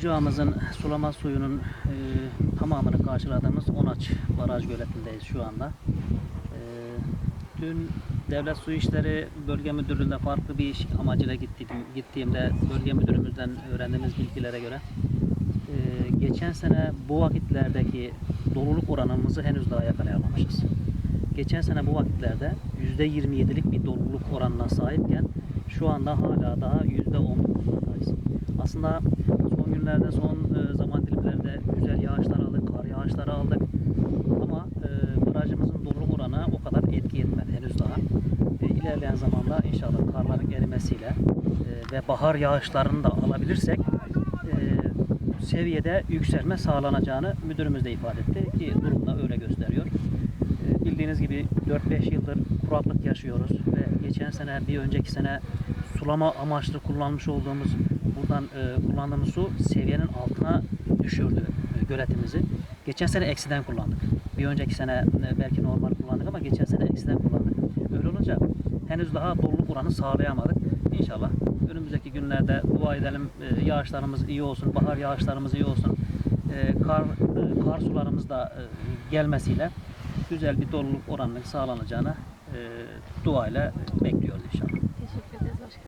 Ocağımızın sulama suyunun e, tamamını karşıladığımız Onaç Baraj Göleti'ndeyiz şu anda. E, dün Devlet Su İşleri Bölge Müdürlüğü'nde farklı bir iş amacıyla gittiğim, gittiğimde bölge müdürümüzden öğrendiğimiz bilgilere göre e, geçen sene bu vakitlerdeki doluluk oranımızı henüz daha yakalayamamışız. Geçen sene bu vakitlerde %27'lik bir doluluk oranına sahipken şu anda hala daha %10'dayız. Aslında günlerde, son e, zaman dilimlerinde güzel yağışlar aldık, kar yağışları aldık. Ama e, barajımızın doluluk oranı o kadar etki etmedi henüz daha. E, ilerleyen zamanda inşallah karların erimesiyle ve bahar yağışlarını da alabilirsek seviyede yükselme sağlanacağını müdürümüz de ifade etti ki durum da öyle gösteriyor. Bildiğiniz gibi 4-5 yıldır kuraklık yaşıyoruz ve geçen sene bir önceki sene sulama amaçlı kullanmış olduğumuz buradan e, kullandığımız su seviyenin altına düşürdü e, göletimizi. Geçen sene eksiden kullandık. Bir önceki sene e, belki normal kullandık ama geçen sene eksiden kullandık. Öyle olunca henüz daha doluluk oranı sağlayamadık. İnşallah önümüzdeki günlerde dua edelim e, yağışlarımız iyi olsun, bahar yağışlarımız iyi olsun. E, kar e, kar sularımız da e, gelmesiyle güzel bir doluluk oranının sağlanacağını e, duayla bekliyoruz inşallah. Teşekkür ederiz başkanım.